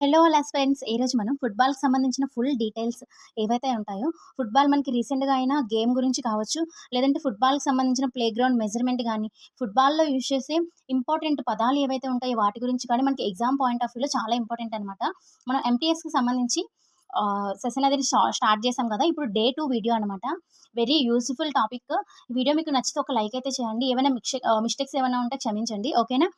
Hello loss friends ఈరోజు మనం ఫుట్బాల్కి సంబంధించిన ఫుల్ డీటెయిల్స్ ఏవైతే ఉంటాయో ఫుట్బాల్ మనకి రీసెంట్గా అయినా గేమ్ గురించి కావచ్చు లేదంటే ఫుట్బాల్కి సంబంధించిన ప్లే గ్రౌండ్ మెజర్మెంట్ కానీ ఫుట్బాల్లో యూజ్ చేసే ఇంపార్టెంట్ పదాలు ఏవైతే ఉంటాయో వాటి గురించి కానీ మనకి ఎగ్జామ్ పాయింట్ ఆఫ్ వ్యూలో చాలా ఇంపార్టెంట్ అనమాట మనం ఎంటీఎస్కి సంబంధించి సెషన్ అది స్టార్ట్ చేసాం కదా ఇప్పుడు డే టూ వీడియో అనమాట వెరీ యూస్ఫుల్ టాపిక్ వీడియో మీకు నచ్చితే ఒక లైక్ అయితే చేయండి. ఏమైనా మిస్టేక్స్ ఏమైనా ఉంటే క్షమించండి. ఓకేనా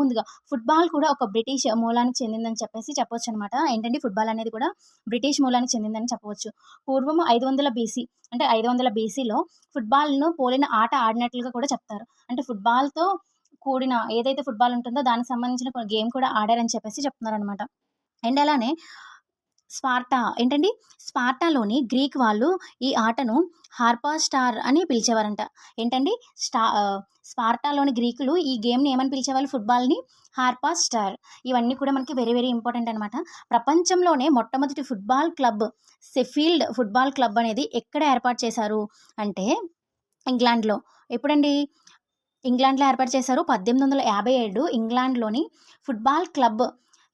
ముందుగా ఫుట్బాల్ కూడా ఒక బ్రిటిష్ మూలానికి చెందిందని చెప్పేసి చెప్పొచ్చు అనమాట ఏంటంటే ఫుట్బాల్ అనేది కూడా? బ్రిటిష్ మూలానికి చెందిందని చెప్పవచ్చు. పూర్వం ఐదు వందల బీసీ అంటే ఐదు వందల బీసీలో ఫుట్బాల్ను పోలిన ఆట ఆడినట్లుగా కూడా చెప్తారు. అంటే ఫుట్బాల్తో కూడిన ఏదైతే ఫుట్బాల్ ఉంటుందో దానికి సంబంధించిన గేమ్ కూడా ఆడారని చెప్పేసి చెప్తున్నారు అనమాట అండ్ అలానే స్పార్టా ఏంటండి? స్పార్టాలోని గ్రీక్ వాళ్ళు ఈ ఆటను హార్పా స్టార్ అని పిలిచేవారంట. ఏంటండి? స్టా స్పార్టాలోని గ్రీకులు ఈ గేమ్ని ఏమని పిలిచేవాళ్ళు? ఫుట్బాల్ని హార్పా స్టార్ ఇవన్నీ కూడా మనకి వెరీ వెరీ ఇంపార్టెంట్ అనమాట ప్రపంచంలోనే మొట్టమొదటి football club Sheffield football club అనేది ఎక్కడ ఏర్పాటు చేశారు అంటే ఇంగ్లాండ్లో. ఎప్పుడండి? ఇంగ్లాండ్లో ఏర్పాటు చేశారు? పద్దెనిమిది వందల యాభై ఏడు ఇంగ్లాండ్లోని ఫుట్బాల్ క్లబ్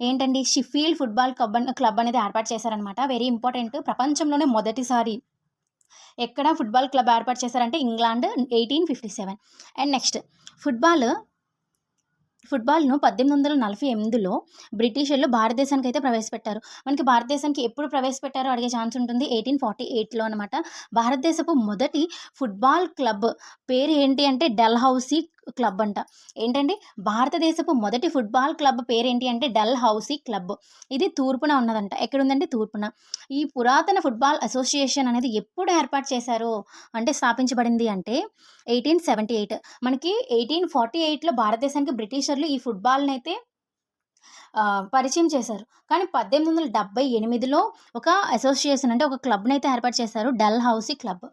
ఏంటండి? షిఫీల్డ్ ఫుట్బాల్ క్లబ్ క్లబ్ అనేది ఏర్పాటు చేశారనమాట వెరీ ఇంపార్టెంట్. ప్రపంచంలోనే మొదటిసారి ఎక్కడ ఫుట్బాల్ క్లబ్ ఏర్పాటు చేశారంటే England eighteen fifty seven. And next football ఫుట్బాల్ను పద్దెనిమిది వందల నలభై ఎనిమిదిలో బ్రిటిషర్లు భారతదేశానికి అయితే ప్రవేశపెట్టారు. మనకి భారతదేశానికి ఎప్పుడు ప్రవేశపెట్టారో అడిగే ఛాన్స్ ఉంటుంది ఎయిటీన్ ఫార్టీ ఎయిట్లో అనమాట భారతదేశపు మొదటి ఫుట్బాల్ క్లబ్ పేరు ఏంటి అంటే డెల్ హౌసీ క్లబ్ అంట. ఏంటంటే భారతదేశపు మొదటి ఫుట్బాల్ క్లబ్ పేరేంటి అంటే డల్ హౌసీ క్లబ్. ఇది తూర్పున ఉన్నదంట. ఎక్కడుందంటే తూర్పున. ఈ పురాతన ఫుట్బాల్ అసోసియేషన్ అనేది ఎప్పుడు ఏర్పాటు చేశారు? అంటే స్థాపించబడింది అంటే ఎయిటీన్ సెవెంటీ ఎయిట్. మనకి ఎయిటీన్ ఫార్టీ ఎయిట్లో భారతదేశానికి బ్రిటిషర్లు ఈ ఫుట్బాల్ని అయితే పరిచయం చేశారు. కానీ పద్దెనిమిది వందల డెబ్బై ఎనిమిదిలో ఒక అసోసియేషన్ అంటే ఒక క్లబ్ని అయితే ఏర్పాటు చేశారు Dalhousie club.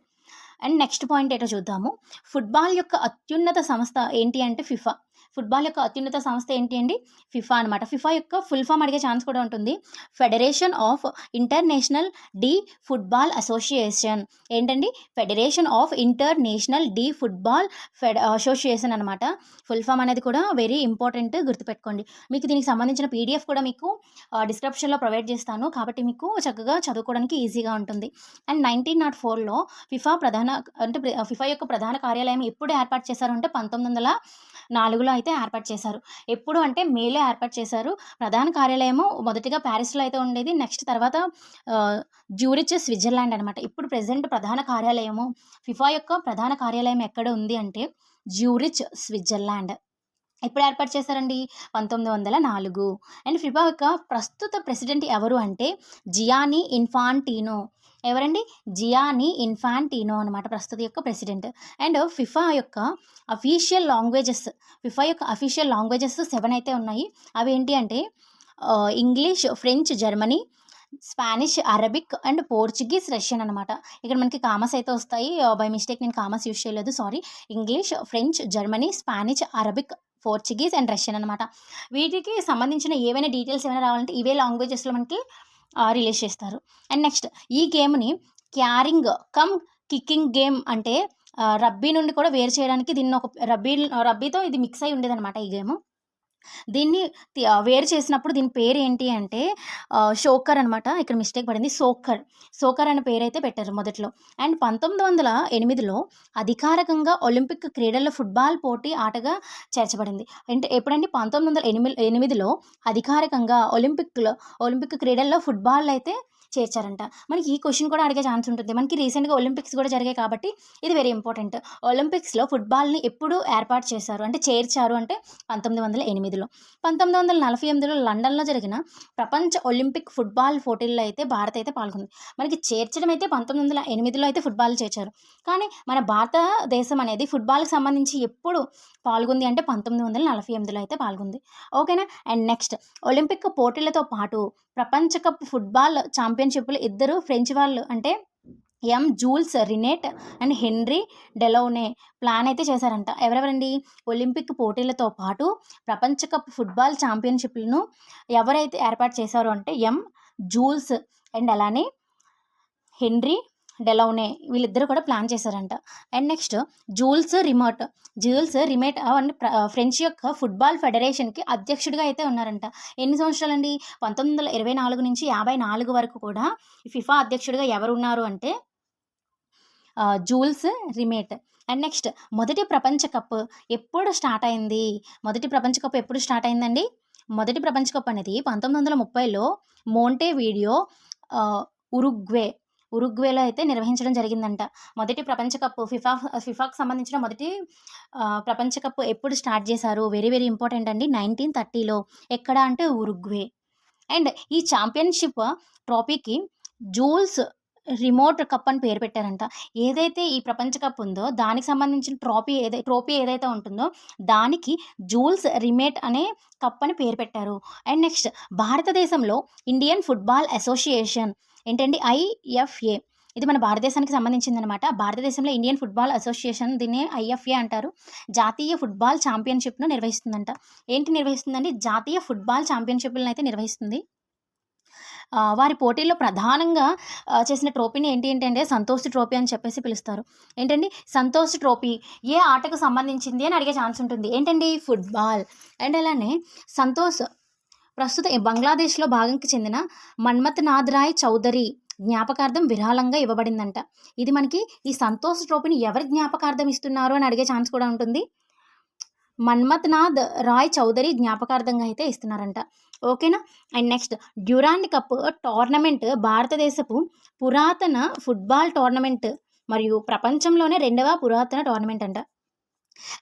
And next point ఏంటో చూద్దాము. ఫుట్బాల్ యొక్క అత్యున్నత సంస్థ ఏంటి అంటే ఫిఫా. ఫుట్బాల్ యొక్క అత్యున్నత సంస్థ ఏంటి అండి? ఫిఫా అనమాట ఫిఫా యొక్క ఫుల్ ఫామ్ అడిగే ఛాన్స్ కూడా ఉంటుంది. Federation of international de football association. ఏంటండి? Federation of international de football fed association అనమాట ఫుల్ ఫామ్ అనేది కూడా వెరీ ఇంపార్టెంట్ గుర్తుపెట్టుకోండి. మీకు దీనికి సంబంధించిన పీడిఎఫ్ కూడా మీకు డిస్క్రిప్షన్లో ప్రొవైడ్ చేస్తాను. కాబట్టి మీకు చక్కగా చదువుకోవడానికి ఈజీగా ఉంటుంది. అండ్ నైన్టీన్ నాట్ ఫోర్లో ఫిఫా ప్రధాన అంటే ఫిఫా యొక్క ప్రధాన కార్యాలయం ఎప్పుడు ఏర్పాటు చేశారు అంటే పంతొమ్మిది వందల నాలుగులో అయితే ఏర్పాటు చేశారు. ఎప్పుడు అంటే మేలో ఏర్పాటు చేశారు. ప్రధాన కార్యాలయము మొదటిగా ప్యారిస్లో అయితే ఉండేది. నెక్స్ట్ తర్వాత జ్యూరిచ్ స్విట్జర్లాండ్ అనమాట ఇప్పుడు ప్రెసెంట్ ప్రధాన కార్యాలయము ఫిఫా యొక్క ప్రధాన కార్యాలయం ఎక్కడ ఉంది అంటే జ్యూరిచ్ స్విట్జర్లాండ్. ఎప్పుడు ఏర్పాటు చేశారండి? పంతొమ్మిది వందల నాలుగు. అండ్ ఫిఫా యొక్క ప్రస్తుత ప్రెసిడెంట్ ఎవరు అంటే జియానీ ఇన్ఫాంటీనో. ఎవరండి? జియానీ ఇన్ఫాంటినో అనమాట ప్రస్తుత యొక్క ప్రెసిడెంట్. అండ్ ఫిఫా యొక్క అఫీషియల్ లాంగ్వేజెస్ ఫిఫా యొక్క అఫీషియల్ లాంగ్వేజెస్ సెవెన్ అయితే ఉన్నాయి. అవి ఏంటి అంటే English French Germany Spanish Arabic and Portuguese Russian అనమాట ఇక్కడ మనకి కామర్స్ అయితే వస్తాయి. బై మిస్టేక్ నేను కామర్స్ యూస్ చేయలేదు sorry. English French Germany Spanish Arabic Portuguese and Russian అనమాట వీటికి సంబంధించిన ఏవైనా డీటెయిల్స్ ఏమైనా రావాలంటే ఇవే లాంగ్వేజెస్లో మనకి రిలీజ్ చేస్తారు. అండ్ నెక్స్ట్ ఈ గేమ్ని క్యారింగ్ కమ్ కిక్కింగ్ గేమ్ అంటే రబ్బీ నుండి కూడా వేరు చేయడానికి దీన్ని ఒక రబ్బీ రబ్బీతో ఇది మిక్స్ అయి ఉండేదన్నమాట ఈ గేమ్. దీన్ని వేరు చేసినప్పుడు దీని పేరు ఏంటి అంటే షోకర్ అనమాట ఇక్కడ మిస్టేక్ పడింది. సోకర్. సోకర్ అనే పేరు అయితే పెట్టారు మొదట్లో. అండ్ పంతొమ్మిది వందల ఎనిమిదిలో అధికారికంగా ఒలింపిక్ క్రీడల్లో ఫుట్బాల్ పోటీ ఆటగా చేర్చబడింది. అంటే ఎప్పుడంటే పంతొమ్మిది వందల ఎనిమిది ఎనిమిదిలో అధికారికంగా ఒలింపిక్లో ఒలింపిక్ క్రీడల్లో ఫుట్బాల్ అయితే చేర్చారంట. మనకి ఈ క్వశ్చన్ కూడా అడిగే ఛాన్స్ ఉంటుంది. మనకి రీసెంట్గా ఒలింపిక్స్ కూడా జరిగాయి కాబట్టి ఇది వెరీ ఇంపార్టెంట్ ఒలింపిక్స్లో ఫుట్బాల్ని ఎప్పుడు ఏర్పాటు చేశారు? అంటే చేర్చారు అంటే పంతొమ్మిది వందల ఎనిమిదిలో. పంతొమ్మిది వందల నలభై ఎనిమిదిలో లండన్లో జరిగిన ప్రపంచ ఒలింపిక్ ఫుట్బాల్ పోటీల్లో అయితే భారత్ అయితే పాల్గొంది. మనకి చేర్చడం అయితే పంతొమ్మిది వందల ఎనిమిదిలో అయితే ఫుట్బాల్ చేర్చారు. కానీ మన భారతదేశం అనేది ఫుట్బాల్కి సంబంధించి ఎప్పుడు పాల్గొంది అంటే పంతొమ్మిది వందల నలభై ఎనిమిదిలో అయితే పాల్గొంది. ఓకేనా? అండ్ నెక్స్ట్ ఒలింపిక్ పోటీలతో పాటు ప్రపంచ కప్ ఫుట్బాల్ ఛాంపియన్షిప్లు ఇద్దరు ఫ్రెంచ్ వాళ్ళు అంటే M. Jules Rimet and Henri Delaunay plan అయితే చేశారంట. ఎవరెవరండి? ఒలింపిక్ పోటీలతో పాటు ప్రపంచ కప్ ఫుట్బాల్ ఛాంపియన్షిప్లను ఎవరైతే ఏర్పాటు చేశారో అంటే ఎం. జూల్స్ అండ్ అలానే హెన్రీ డెలౌనే వీళ్ళిద్దరు కూడా ప్లాన్ చేశారంట. And next Jules Rimet Jules Rimet and French యొక్క ఫుట్బాల్ ఫెడరేషన్కి అధ్యక్షుడిగా అయితే ఉన్నారంట. ఎన్ని సంవత్సరాలండి? పంతొమ్మిది వందల ఇరవై నాలుగు నుంచి యాభై నాలుగు వరకు కూడా ఫిఫా అధ్యక్షుడిగా ఎవరు ఉన్నారు అంటే జూల్స్ రిమేట్. అండ్ నెక్స్ట్ మొదటి ప్రపంచ కప్ ఎప్పుడు స్టార్ట్ అయింది? మొదటి ప్రపంచ కప్ ఎప్పుడు స్టార్ట్ అయిందండి? మొదటి ప్రపంచ కప్ అనేది పంతొమ్మిది వందల ముప్పైలో మోంటే వీడియో ఉరుగ్వే ఉరుగ్వేలో అయితే నిర్వహించడం జరిగిందంట. మొదటి ప్రపంచ కప్ ఫిఫా ఫిఫాకు సంబంధించిన మొదటి ప్రపంచ కప్ ఎప్పుడు స్టార్ట్ చేశారు? వెరీ వెరీ ఇంపార్టెంట్ అండి. నైన్టీన్ థర్టీలో ఎక్కడ అంటే ఉరుగ్వే. అండ్ ఈ ఛాంపియన్షిప్ ట్రోఫీకి జూల్స్ రిమోట్ కప్ అని పేరు పెట్టారంట. ఏదైతే ఈ ప్రపంచ కప్ ఉందో దానికి సంబంధించిన ట్రోఫీ ఏదై ట్రోఫీ ఏదైతే ఉంటుందో దానికి జూల్స్ రిమేట్ అనే కప్ అని పేరు పెట్టారు. అండ్ నెక్స్ట్ భారతదేశంలో ఇండియన్ ఫుట్బాల్ అసోసియేషన్ ఏంటండి? ఐఎఫ్ఏ ఇది మన భారతదేశానికి సంబంధించింది అనమాట భారతదేశంలో ఇండియన్ ఫుట్బాల్ అసోసియేషన్ దీన్ని ఐఎఫ్ఏ అంటారు. జాతీయ ఫుట్బాల్ ఛాంపియన్షిప్ను నిర్వహిస్తుందంట. ఏంటి నిర్వహిస్తుందండి? జాతీయ ఫుట్బాల్ ఛాంపియన్షిప్లను అయితే నిర్వహిస్తుంది. వారి పోటీల్లో ప్రధానంగా చేసిన ట్రోఫీని ఏంటి ఏంటంటే సంతోష్ ట్రోఫీ అని చెప్పేసి పిలుస్తారు. ఏంటండి? సంతోష్ ట్రోఫీ ఏ ఆటకు సంబంధించింది అని అడిగే ఛాన్స్ ఉంటుంది. ఏంటండి? ఫుట్బాల్. అండ్ అలానే సంతోష్ ప్రస్తుత ఈ బంగ్లాదేశ్లో భాగంకి చెందిన మన్మథ్నాథ్ రాయ్ చౌదరి జ్ఞాపకార్థం విరాళంగా ఇవ్వబడిందంట. ఇది మనకి ఈ సంతోష్ ట్రోఫీని ఎవరి జ్ఞాపకార్థం ఇస్తున్నారు అని అడిగే ఛాన్స్ కూడా ఉంటుంది. మన్మథ్నాథ్ రాయ్ చౌదరి జ్ఞాపకార్థంగా అయితే ఇస్తున్నారంట. ఓకేనా? And next Durand cup tournament భారతదేశపు పురాతన ఫుట్బాల్ టోర్నమెంట్ మరియు ప్రపంచంలోనే రెండవ పురాతన టోర్నమెంట్ అంట.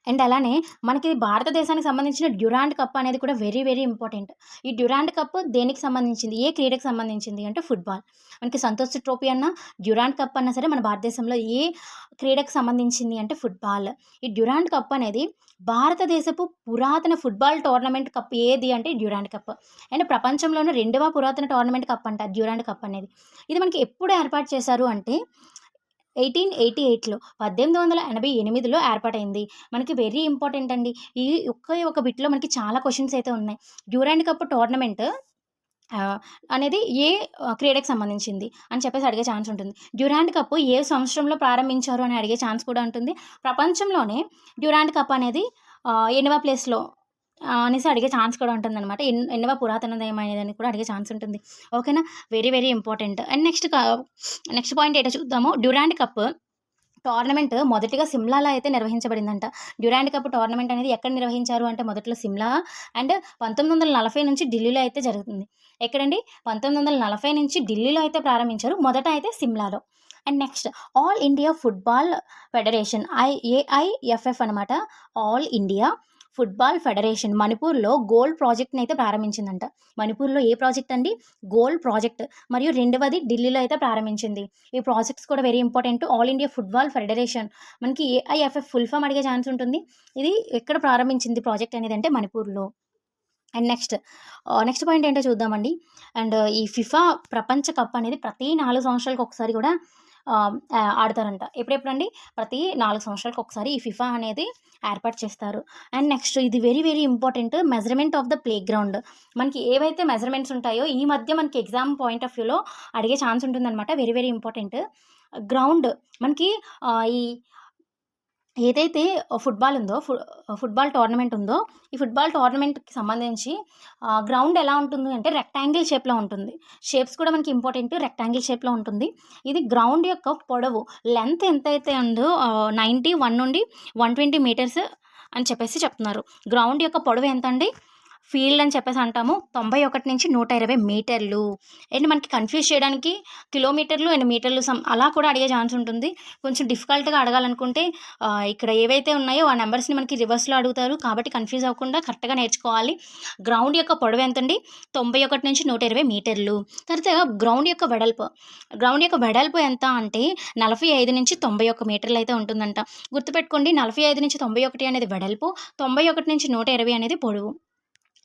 అండ్ అలానే మనకి భారతదేశానికి సంబంధించిన డ్యూరాండ్ కప్ అనేది కూడా వెరీ వెరీ ఇంపార్టెంట్. ఈ డ్యూరాండ్ కప్ దేనికి సంబంధించింది? ఏ క్రీడకు సంబంధించింది? అంటే ఫుట్బాల్. మనకి సంతోష్ ట్రోఫీ అన్న డ్యూరాండ్ కప్ అన్నా సరే మన భారతదేశంలో ఏ క్రీడకు సంబంధించింది అంటే ఫుట్బాల్. ఈ డ్యూరాండ్ కప్ అనేది భారతదేశపు పురాతన ఫుట్బాల్ టోర్నమెంట్ కప్ ఏది అంటే డ్యూరాండ్ కప్. అండ్ ప్రపంచంలోనే రెండవ పురాతన టోర్నమెంట్ కప్ అంట డ్యూరాండ్ కప్ అనేది. ఇది మనకి ఎప్పుడు ఏర్పాటు చేశారు అంటే ఎయిటీన్ ఎయిటీ ఎయిట్లో పద్దెనిమిది వందల ఎనభై ఎనిమిదిలో ఏర్పాటైంది. మనకి వెరీ ఇంపార్టెంట్ అండి. ఈ ఒక్క ఒక బిట్లో మనకి చాలా క్వశ్చన్స్ అయితే ఉన్నాయి. డ్యూరాండ్ కప్ టోర్నమెంట్ అనేది ఏ క్రీడకు సంబంధించింది అని చెప్పేసి అడిగే ఛాన్స్ ఉంటుంది. డ్యూరాండ్ కప్ ఏ సంవత్సరంలో ప్రారంభించారు అని అడిగే ఛాన్స్ కూడా ఉంటుంది. ప్రపంచంలోనే డ్యూరాండ్ కప్ అనేది ఆ, ప్లేస్లో అనేసి అడిగే ఛాన్స్ కూడా ఉంటుంది అనమాట ఎన్నో ఎన్నవ పురాతనమైనదని కూడా అడిగే ఛాన్స్ ఉంటుంది. ఓకేనా? Very very important. And next next point ఏంటో చూద్దాము. డ్యూరాండ్ కప్ టోర్నమెంట్ మొదటిగా సిమ్లాలో అయితే నిర్వహించబడిందంట. డ్యూరాండ్ కప్ టోర్నమెంట్ అనేది ఎక్కడ నిర్వహించారు అంటే మొదట్లో సిమ్లా అండ్ పంతొమ్మిది వందల నలభై నుంచి ఢిల్లీలో అయితే జరుగుతుంది. ఎక్కడండి? పంతొమ్మిది వందల నలభై నుంచి ఢిల్లీలో అయితే ప్రారంభించారు. మొదట అయితే సిమ్లాలో. And next all India football federation IAIFF అనమాట ఆల్ ఇండియా ఫుట్బాల్ ఫెడరేషన్ మణిపూర్లో గోల్డ్ ప్రాజెక్ట్ని అయితే ప్రారంభించిందంట. మణిపూర్లో ఏ ప్రాజెక్ట్ అండి? Gold project. మరియు రెండవది ఢిల్లీలో అయితే ప్రారంభించింది. ఈ ప్రాజెక్ట్స్ కూడా very important all India football federation మనకి ఏఐఎఫ్ఎఫ్ ఫుల్ ఫామ్ అడిగే ఛాన్స్ ఉంటుంది. ఇది ఎక్కడ ప్రారంభించింది ప్రాజెక్ట్ అనేది అంటే మణిపూర్లో. అండ్ నెక్స్ట్ నెక్స్ట్ పాయింట్ ఏంటో చూద్దామండి. అండ్ ఈ ఫిఫా ప్రపంచ కప్ అనేది ప్రతి నాలుగు సంవత్సరాలకు ఒకసారి కూడా ఆడతారంట. ఎప్పుడెప్పుడండి? ప్రతి నాలుగు సంవత్సరాలకు ఒకసారి ఈ ఫిఫా అనేది ఏర్పాటు చేస్తారు. అండ్ నెక్స్ట్ ఇది very very important measurement of the play ground మనకి ఏవైతే మెజర్మెంట్స్ ఉంటాయో ఈ మధ్య మనకి ఎగ్జామ్ పాయింట్ ఆఫ్ వ్యూలో అడిగే ఛాన్స్ ఉంటుందన్నమాట. Very very important. గ్రౌండ్ మనకి ఈ ఏదైతే ఫుట్బాల్ ఉందో ఫుట్బాల్ టోర్నమెంట్ ఉందో ఈ ఫుట్బాల్ టోర్నమెంట్కి సంబంధించి గ్రౌండ్ ఎలా ఉంటుంది అంటే రెక్టాంగిల్ షేప్లో ఉంటుంది. షేప్స్ కూడా మనకి ఇంపార్టెంట్ రెక్టాంగిల్ షేప్లో ఉంటుంది. ఇది గ్రౌండ్ యొక్క పొడవు. లెంత్ ఎంత అయితే ఉందో నైంటీ వన్ నుండి వన్ ట్వంటీ మీటర్స్ అని చెప్పేసి చెప్తున్నారు. గ్రౌండ్ యొక్క పొడవు ఎంత అండి ఫీల్డ్ అని చెప్పేసి అంటాము. తొంభై ఒకటి నుంచి నూట ఇరవై మీటర్లు. అండ్ మనకి కన్ఫ్యూజ్ చేయడానికి? కిలోమీటర్లు అండ్ మీటర్లు సమ్ అలా కూడా అడిగే ఛాన్స్ ఉంటుంది. కొంచెం డిఫికల్ట్గా అడగాలనుకుంటే ఇక్కడ ఏవైతే ఉన్నాయో ఆ నెంబర్స్ని మనకి రివర్స్లో అడుగుతారు. కాబట్టి కన్ఫ్యూజ్ అవ్వకుండా కరెక్ట్గా నేర్చుకోవాలి. గ్రౌండ్ యొక్క పొడవు ఎంత అండి తొంభై ఒకటి నుంచి నూట ఇరవై మీటర్లు. తర్వాత గ్రౌండ్ యొక్క వెడల్పు. గ్రౌండ్ యొక్క వెడల్పు ఎంత అంటే నలభై ఐదు నుంచి తొంభై ఒక్క మీటర్లు అయితే ఉంటుందంట. గుర్తుపెట్టుకోండి నలభై ఐదు నుంచి తొంభై ఒకటి అనేది వెడల్పు. తొంభై ఒకటి నుంచి నూట ఇరవై అనేది పొడవు.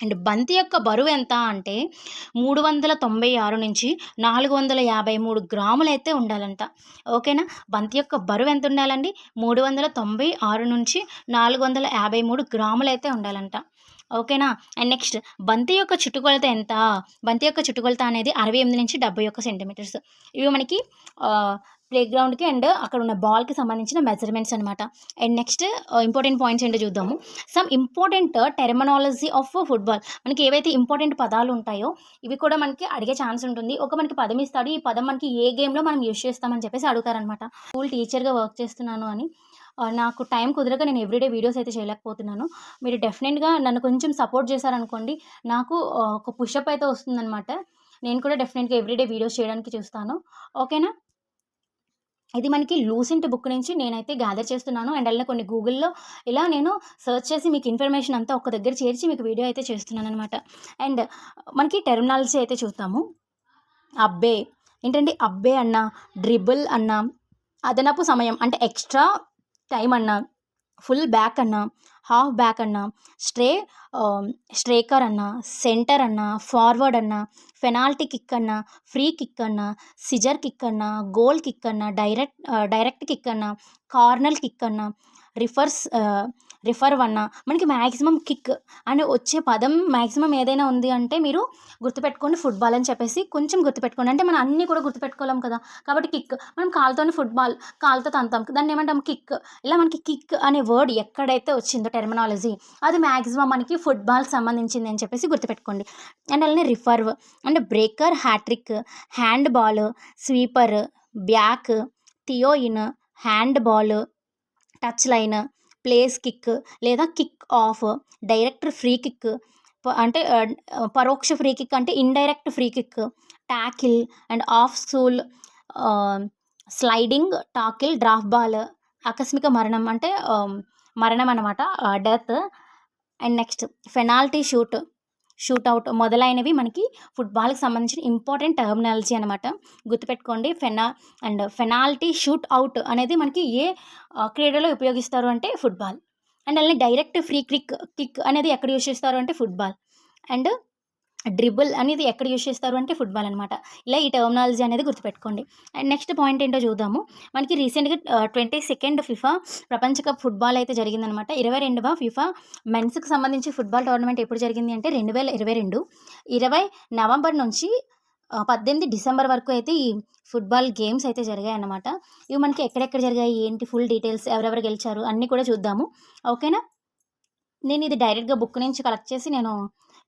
అండ్ బంతి యొక్క బరువు ఎంత అంటే మూడు వందల తొంభై ఆరు నుంచి నాలుగు వందల యాభై మూడు గ్రాములు అయితే ఉండాలంట. ఓకేనా? బంతి యొక్క బరువు ఎంత ఉండాలండి? మూడు వందల తొంభై ఆరు నుంచి నాలుగు వందల యాభై మూడు గ్రాములు అయితే ఉండాలంట. ఓకేనా? అండ్ నెక్స్ట్ బంతి యొక్క చుట్టుకొలత ఎంత? బంతి యొక్క చుట్టుకొలత అనేది అరవై ఎనిమిది నుంచి డెబ్బై ఒక్క సెంటీమీటర్స్. ఇవి మనకి ప్లే గ్రౌండ్కి అండ్ అక్కడ ఉన్న బాల్కి సంబంధించిన మెజర్మెంట్స్ అనమాట అండ్ నెక్స్ట్ ఇంపార్టెంట్ పాయింట్స్ ఏంటో చూద్దాము. Some important terminology of football మనకి ఏవైతే ఇంపార్టెంట్ పదాలు ఉంటాయో ఇవి కూడా మనకి అడిగే ఛాన్స్ ఉంటుంది. ఒక మనకి పదం ఇస్తాడు ఈ పదం మనకి ఏ గేమ్లో మనం యూస్ చేస్తామని చెప్పేసి అడుగుతారనమాట స్కూల్ టీచర్గా వర్క్ చేస్తున్నాను అని. Uh, నాకు టైం కుదరక నేను ఎవ్రీడే వీడియోస్ అయితే చేయలేకపోతున్నాను. మీరు డెఫినెట్గా నన్ను కొంచెం సపోర్ట్ చేశారనుకోండి నాకు uh, ఒక పుషప్ అయితే వస్తుందన్నమాట. నేను కూడా డెఫినెట్గా ఎవ్రీడే వీడియోస్ చేయడానికి చూస్తాను. ఓకేనా ఇది మనకి లూసెంట్ బుక్ నుంచి నేనైతే గ్యాదర్ చేస్తున్నాను. అండ్ అలానే కొన్ని గూగుల్లో ఇలా నేను సెర్చ్ చేసి మీకు ఇన్ఫర్మేషన్ అంతా ఒక దగ్గర చేర్చి మీకు వీడియో అయితే చేస్తున్నాను అనమాట అండ్ మనకి టెర్మినాలజీ అయితే చూస్తాము. అబ్బే! ఏంటంటే అబ్బే అన్న డ్రిబుల్ అన్న అదనపు సమయం అంటే ఎక్స్ట్రా టైం అన్న ఫుల్ బ్యాక్ అన్న హాఫ్ బ్యాక్ అన్న స్ట్రే స్ట్రేకర్ అన్న సెంటర్ అన్న ఫార్వర్డ్ అన్న పెనాల్టీ కిక్ అన్న ఫ్రీ కిక్ అన్న సిజర్ కిక్ అన్న గోల్ కిక్ అన్న డైరెక్ట్ డైరెక్ట్ కిక్ అన్న కార్నల్ కిక్ అన్న రిఫర్స్ రిఫర్ వన్న మనకి మ్యాక్సిమం కిక్ అని వచ్చే పదం మ్యాక్సిమం ఏదైనా ఉంది అంటే మీరు గుర్తుపెట్టుకోండి ఫుట్బాల్ అని చెప్పేసి. కొంచెం గుర్తుపెట్టుకోండి. అంటే మనం అన్నీ కూడా గుర్తుపెట్టుకోలేం కదా. కాబట్టి కిక్. మనం కాలుతోనే ఫుట్బాల్ కాలుతో తంతాం. దాన్ని ఏమంటాం? కిక్. ఇలా మనకి కిక్ అనే వర్డ్ ఎక్కడైతే వచ్చిందో టెర్మినాలజీ అది మ్యాక్సిమం మనకి ఫుట్బాల్ సంబంధించింది అని చెప్పేసి గుర్తుపెట్టుకోండి. అండ్ అలానే రిఫర్వ్ అంటే breaker hat trick hand ball sweeper back థియోయిన్ hand ball touch line place kick లేదా kick off direct free kick అంటే పరోక్ష ఫ్రీ కిక్ అంటే indirect free kick tackle and off సూల్ sliding tackle drop ball ఆకస్మిక మరణం అంటే మరణం అనమాట death. And next penalty shoot. Shootout మొదలైనవి మనకి ఫుట్బాల్కి సంబంధించిన ఇంపార్టెంట్ టర్మినాలజీ అనమాట గుర్తుపెట్టుకోండి ఫెనా అండ్ ఫెనాల్టీ షూట్ అవుట్ అనేది మనకి ఏ క్రీడలో ఉపయోగిస్తారు అంటే ఫుట్బాల్. అండ్ అలానే డైరెక్ట్ ఫ్రీ క్లిక్ కిక్ అనేది ఎక్కడ యూస్ చేస్తారు అంటే ఫుట్బాల్. అండ్ డ్రిబుల్ అనేది ఎక్కడ యూస్ చేస్తారు అంటే ఫుట్బాల్ అనమాట ఇలా ఈ టర్మినాలజీ అనేది గుర్తుపెట్టుకోండి. అండ్ నెక్స్ట్ పాయింట్ ఏంటో చూద్దాము. మనకి రీసెంట్గా ట్వంటీ సెకండ్ ఫిఫా ప్రపంచ కప్ ఫుట్బాల్ అయితే జరిగిందనమాట ఇరవై రెండవ ఫిఫా మెన్స్కి సంబంధించి ఫుట్బాల్ టోర్నమెంట్ ఎప్పుడు జరిగింది అంటే రెండు వేల ఇరవై రెండు. ఇరవై నవంబర్ నుంచి పద్దెనిమిది డిసెంబర్ వరకు అయితే ఈ ఫుట్బాల్ గేమ్స్ అయితే జరిగాయి అన్నమాట ఇవి మనకి ఎక్కడెక్కడ జరిగాయి ఏంటి ఫుల్ డీటెయిల్స్ ఎవరెవరు గెలిచారు అన్నీ కూడా చూద్దాము. ఓకేనా? నేను ఇది డైరెక్ట్గా బుక్ నుంచి కలెక్ట్ చేసి నేను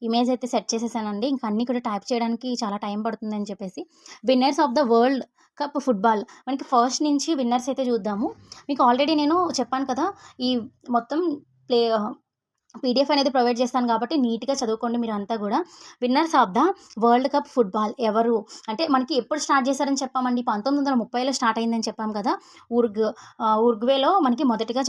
ఇమేజ్ అయితే సెట్ చేసేసానండి. ఇంకా అన్నీ కూడా టైప్ చేయడానికి చాలా టైం పడుతుందని చెప్పేసి. Winners of the world cup football మనకి ఫస్ట్ నుంచి విన్నర్స్ అయితే చూద్దాము. మీకు ఆల్రెడీ నేను చెప్పాను కదా ఈ మొత్తం ప్లే పీడిఎఫ్ అనేది ప్రొవైడ్ చేస్తాను కాబట్టి నీట్గా చదువుకోండి మీరు అంతా కూడా. Winners of the world cup football ఎవరు? అంటే మనకి ఎప్పుడు స్టార్ట్ చేశారని చెప్పామండి. పంతొమ్మిది వందల ముప్పైలో స్టార్ట్ అయిందని చెప్పాం కదా. ఉర్గ్ ఉర్గ్వేలో మనకి మొదటిగా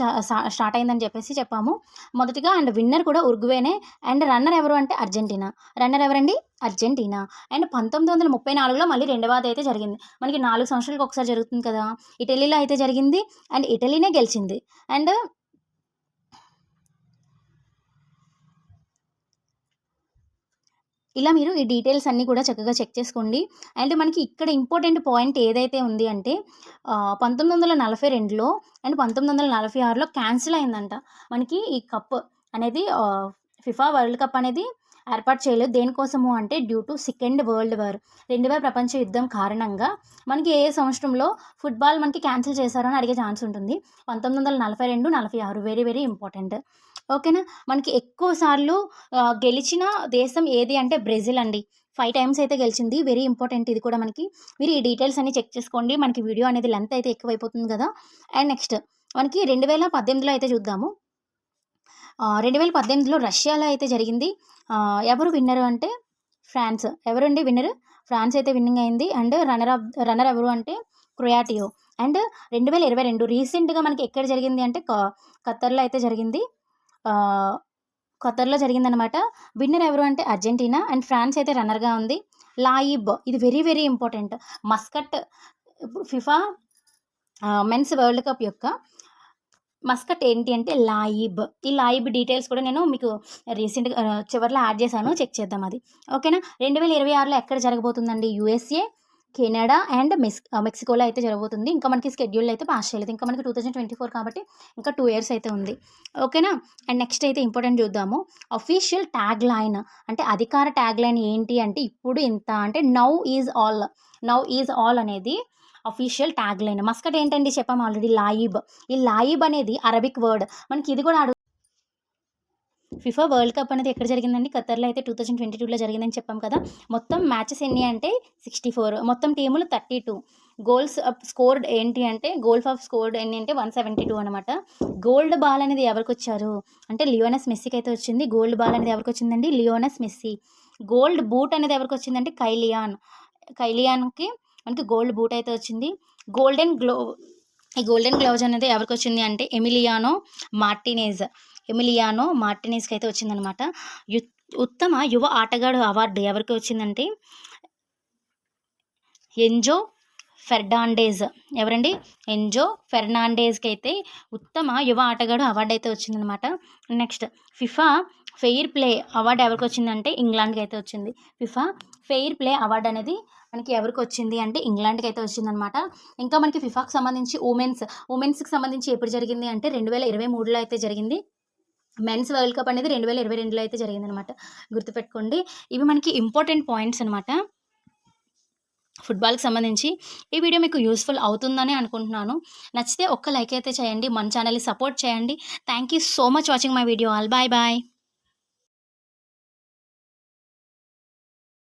స్టార్ట్ అయిందని చెప్పేసి చెప్పాము. మొదటిగా అండ్ విన్నర్ కూడా ఉర్గ్వేనే. అండ్ రన్నర్ ఎవరు అంటే అర్జెంటీనా. రన్నర్ ఎవరండి? అర్జెంటీనా. అండ్ పంతొమ్మిది వందల ముప్పై నాలుగులో మళ్ళీ రెండవది అయితే జరిగింది. మనకి నాలుగు సంవత్సరాలకు ఒకసారి జరుగుతుంది కదా. ఇటలీలో అయితే జరిగింది. అండ్ ఇటలీనే గెలిచింది. అండ్ ఇలా మీరు ఈ డీటెయిల్స్ అన్నీ కూడా చక్కగా చెక్ చేసుకోండి. అండ్ మనకి ఇక్కడ ఇంపార్టెంట్ పాయింట్ ఏదైతే ఉంది అంటే పంతొమ్మిది వందల నలభై రెండులో అండ్ పంతొమ్మిది వందల నలభై ఆరులో క్యాన్సిల్ అయిందంట. మనకి ఈ కప్ అనేది ఫిఫా వరల్డ్ కప్ అనేది ఏర్పాటు చేయలేదు. దేనికోసము అంటే due to second world war రెండవ ప్రపంచ యుద్ధం కారణంగా మనకి ఏ సంవత్సరంలో ఫుట్బాల్ మనకి క్యాన్సిల్ చేశారో అని అడిగే ఛాన్స్ ఉంటుంది. పంతొమ్మిది వందల నలభై రెండు నలభై ఆరు వెరీ వెరీ ఇంపార్టెంట్ ఓకేనా? మనకి ఎక్కువ సార్లు గెలిచిన దేశం ఏది అంటే బ్రెజిల్ అండి. ఫైవ్ టైమ్స్ అయితే గెలిచింది. వెరీ ఇంపార్టెంట్ ఇది కూడా మనకి. మీరు ఈ డీటెయిల్స్ అన్ని చెక్ చేసుకోండి. మనకి వీడియో అనేది లెంత్ అయితే ఎక్కువైపోతుంది కదా. అండ్ నెక్స్ట్ మనకి రెండు వేల పద్దెనిమిదిలో అయితే చూద్దాము. రెండు వేల పద్దెనిమిదిలో రష్యాలో అయితే జరిగింది. ఎవరు విన్నరు అంటే ఫ్రాన్స్. ఎవరండి విన్నరు? ఫ్రాన్స్ అయితే విన్నింగ్ అయింది. అండ్ రన్నర్ ఆఫ్ రన్నర్ ఎవరు అంటే క్రొయాటియో. అండ్ రెండు వేల ఇరవై రెండు రీసెంట్గా మనకి ఎక్కడ జరిగింది అంటే క- ఖత్తర్లో అయితే జరిగింది. ఖతర్లో జరిగిందనమాట విన్నర్ ఎవరు అంటే అర్జెంటీనా? అండ్ ఫ్రాన్స్ అయితే రన్నర్గా ఉంది. లాయిబ్. ఇది very very important. Mascot FIFA men's world cup యొక్క మస్కట్ ఏంటి అంటే లాయిబ్. ఈ లాయిబ్ డీటెయిల్స్ కూడా నేను మీకు రీసెంట్గా చివరిలో యాడ్ చేశాను. చెక్ చేద్దాం అది. ఓకేనా? రెండు వేల ఇరవై ఆరులో ఎక్కడ జరగబోతుందండి? యూఎస్ఏ కెనడా అండ్ మెక్స్ మెక్సికోలో అయితే జరగబోతుంది. ఇంకా మనకి స్కెడ్యూల్ అయితే పాస్ చేయలేదు. ఇంకా మనకి టూ థౌజండ్ ట్వంటీ ఫోర్ కాబట్టి ఇంకా టూ ఇయర్స్ అయితే ఉంది. ఓకేనా? అండ్ నెక్స్ట్ అయితే ఇంపార్టెంట్ చూద్దాము. అఫీషియల్ ట్యాగ్ లైన్ అంటే అధికార ట్యాగ్ లైన్ ఏంటి అంటే ఇప్పుడు ఇంత అంటే now is all now is all అనేది అఫీషియల్ ట్యాగ్ లైన్ మస్కట్ ఏంటండి చెప్పాము ఆల్రెడీ లాయిబ్. ఈ లాయిబ్ అనేది అరబిక్ వర్డ్ మనకి ఇది కూడా అడుగు ఫిఫా వరల్డ్ కప్ అనేది ఎక్కడ జరిగిందండి? ఖతర్లో అయితే టూ థౌజండ్ ట్వంటీ టూలో జరిగిందని చెప్పాం కదా. మొత్తం మ్యాచెస్ ఎన్ని అంటే సిక్స్టీ ఫోర్. మొత్తం టీములు థర్టీ టూ. గోల్స్ స్కోర్డ్ ఏంటి అంటే గోల్ ఆఫ్ స్కోర్డ్ ఎన్ని అంటే వన్ సెవెంటీ టూ అనమాట గోల్డ్ బాల్ అనేది ఎవరికి వచ్చారు? అంటే లియోనస్ మెస్సీకి అయితే వచ్చింది. గోల్డ్ బాల్ అనేది ఎవరికి వచ్చిందండి? లియోనస్ మెస్సీ. గోల్డ్ బూట్ అనేది ఎవరికి వచ్చిందంటే కైలియాన్. కైలియాన్కి మనకి గోల్డ్ బూట్ అయితే వచ్చింది. గోల్డెన్ గ్లో ఈ గోల్డెన్ గ్లౌజ్ అనేది ఎవరికి వచ్చింది అంటే ఎమిలియానో మార్టినేజ్. ఎమిలియానో మార్టినెస్కి అయితే వచ్చిందనమాట. యు ఉత్తమ యువ ఆటగాడు అవార్డు ఎవరికి వచ్చిందంటే ఎంజో ఫెర్నాండేజ్. ఎవరండి? ఎంజో ఫెర్నాండేజ్కి అయితే ఉత్తమ యువ ఆటగాడు అవార్డు అయితే వచ్చిందనమాట. Next FIFA fair play award ఎవరికి వచ్చిందంటే ఇంగ్లాండ్కి అయితే వచ్చింది. ఫిఫా ఫెయిర్ ప్లే అవార్డు అనేది మనకి ఎవరికి వచ్చింది అంటే ఇంగ్లాండ్కి అయితే వచ్చిందనమాట. ఇంకా మనకి ఫిఫాకి సంబంధించి ఉమెన్స్ ఉమెన్స్కి సంబంధించి ఎప్పుడు జరిగింది అంటే రెండు వేల ఇరవై మూడులో అయితే జరిగింది. మెన్స్ వరల్డ్ కప్ అనేది రెండు వేల ఇరవై రెండులో అయితే జరిగిందనమాట గుర్తుపెట్టుకోండి. ఇవి మనకి ఇంపార్టెంట్ పాయింట్స్ అనమాట ఫుట్బాల్కి సంబంధించి. ఈ వీడియో మీకు యూస్ఫుల్ అవుతుందని అనుకుంటున్నాను. నచ్చితే ఒక్క లైక్ అయితే చేయండి. మన ఛానల్ని సపోర్ట్ చేయండి. Thank you so much watching my video all. Bye bye.